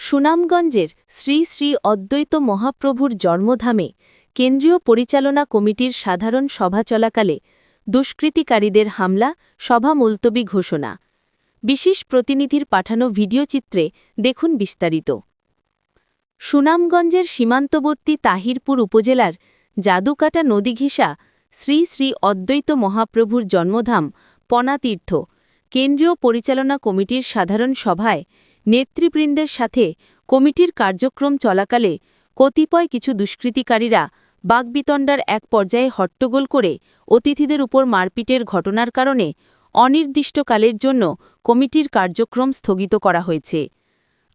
সুনামগঞ্জের শ্রী শ্রী অদ্বৈত মহাপ্রভুর জন্মধামে কেন্দ্রীয় পরিচালনা কমিটির সাধারণ সভা চলাকালে দুষ্কৃতিকারীদের হামলা, সভা মুলতবি ঘোষণা। বিশেষ প্রতিনিধির পাঠানো ভিডিওচিত্রে দেখুন বিস্তারিত। সুনামগঞ্জের সীমান্তবর্তী তাহিরপুর উপজেলার জাদুকাটা নদী ঘেঁষা শ্রী শ্রী অদ্বৈত মহাপ্রভুর জন্মধাম পনাতীর্থ কেন্দ্রীয় পরিচালনা কমিটির সাধারণ সভায় নেতৃবৃন্দের সাথে কমিটির কার্যক্রম চলাকালে কতিপয় কিছু দুষ্কৃতিকারীরা বাগবিতণ্ডার এক পর্যায়ে হট্টগোল করে অতিথিদের উপর মারপিটের ঘটনার কারণে অনির্দিষ্টকালের জন্য কমিটির কার্যক্রম স্থগিত করা হয়েছে।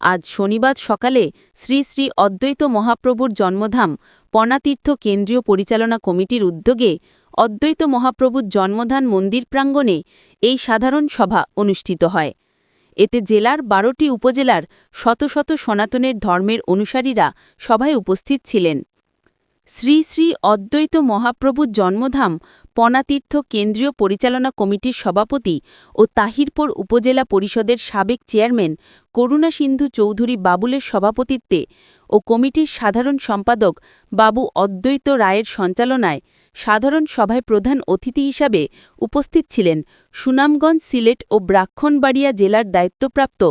আজ শনিবার সকালে শ্রী শ্রী অদ্বৈত মহাপ্রভুর জন্মধাম পনাতীর্থ কেন্দ্রীয় পরিচালনা কমিটির উদ্যোগে অদ্বৈত মহাপ্রভুর জন্মধান মন্দির প্রাঙ্গণে এই সাধারণ সভা অনুষ্ঠিত হয়। এতে জেলার বারোটি উপজেলার শত শত সনাতনের ধর্মের অনুসারীরা সভায় উপস্থিত ছিলেন। শ্রী শ্রী অদ্বৈত মহাপ্রভুর জন্মধাম পনাতীর্থ কেন্দ্রীয় পরিচালনা কমিটির সভাপতি ও তাহিরপুর উপজেলা পরিষদের সাবেক চেয়ারম্যান করুণা সিন্ধু চৌধুরী বাবুলের সভাপতিত্বে ও কমিটির সাধারণ সম্পাদক বাবু অদ্বৈত রায়ের সঞ্চালনায় সাধারণ সভায় প্রধান অতিথি হিসাবে উপস্থিত ছিলেন সুনামগঞ্জ সিলেট ও ব্রাক্ষণবাড়িয়া জেলার দায়িত্বপ্রাপ্ত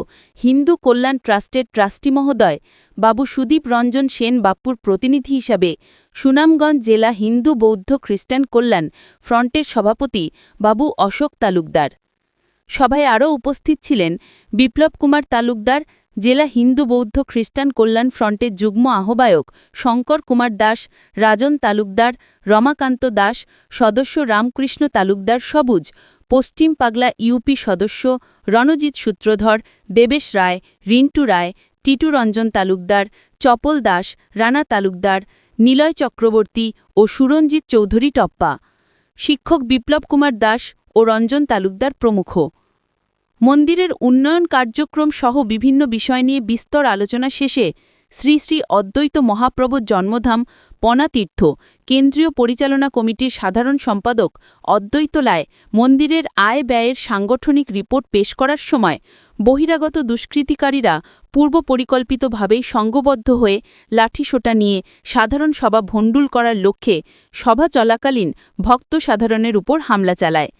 হিন্দু কল্যাণ ট্রাস্টের ট্রাস্টি মহোদয় বাবু সুদীপ রঞ্জন সেন বাপুর প্রতিনিধি হিসাবে সুনামগঞ্জ জেলা হিন্দু বৌদ্ধ খ্রিস্টান কল্যাণ ফ্রন্টের সভাপতি বাবু অশোক তালুকদার। সভায় আরও উপস্থিত ছিলেন বিপ্লব কুমার তালুকদার জেলা হিন্দু বৌদ্ধ খ্রিস্টান কল্যাণ ফ্রন্টের যুগ্ম আহ্বায়ক শঙ্কর কুমার দাস, রাজন তালুকদার রমাকান্ত দাস, সদস্য রামকৃষ্ণ তালুকদার সবুজ, পশ্চিম পাগলা ইউপি সদস্য রণজিৎ সূত্রধর, দেবেশ রায়, রিন্টু রায়, টিটু রঞ্জন তালুকদার, চপল দাস, রানা তালুকদার, নিলয় চক্রবর্তী ও সুরঞ্জিত চৌধুরী টপ্পা। শিক্ষক বিপ্লব কুমার দাস ও রঞ্জন তালুকদার প্রমুখ। মন্দিরের উন্নয়ন কার্যক্রম সহ বিভিন্ন বিষয় নিয়ে বিস্তর আলোচনা শেষে শ্রী শ্রী অদ্বৈত মহাপ্রভুর জন্মধাম পনাতীর্থ কেন্দ্রীয় পরিচালনা কমিটির সাধারণ সম্পাদক অদ্বৈতলায় মন্দিরের আয় ব্যয়ের সাংগঠনিক রিপোর্ট পেশ করার সময় বহিরাগত দুষ্কৃতিকারীরা পূর্ব পরিকল্পিতভাবেই সঙ্গবদ্ধ হয়ে লাঠিসোটা নিয়ে সাধারণ সভা ভণ্ডুল করার লক্ষ্যে সভা চলাকালীন ভক্ত সাধারণের উপর হামলা চালায়।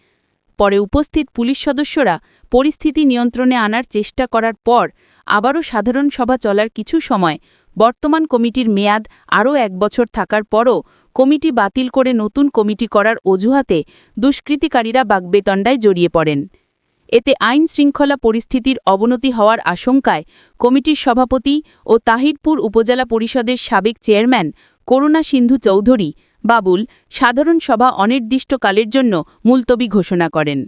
পরে উপস্থিত পুলিশ সদস্যরা পরিস্থিতি নিয়ন্ত্রণে আনার চেষ্টা করার পর আবারও সাধারণ সভা চলার কিছু সময়, বর্তমান কমিটির মেয়াদ আরও এক বছর থাকার পরও কমিটি বাতিল করে নতুন কমিটি করার অজুহাতে দুষ্কৃতিকারীরা বাগবেতণ্ডায় জড়িয়ে পড়েন। এতে আইন শৃঙ্খলা পরিস্থিতির অবনতি হওয়ার আশঙ্কায় কমিটির সভাপতি ও তাহিরপুর উপজেলা পরিষদের সাবেক চেয়ারম্যান করুণা সিন্ধু চৌধুরী বাবুল সাধারণ সভা অনির্দিষ্টকালের জন্য মুলতবি ঘোষণা করেন।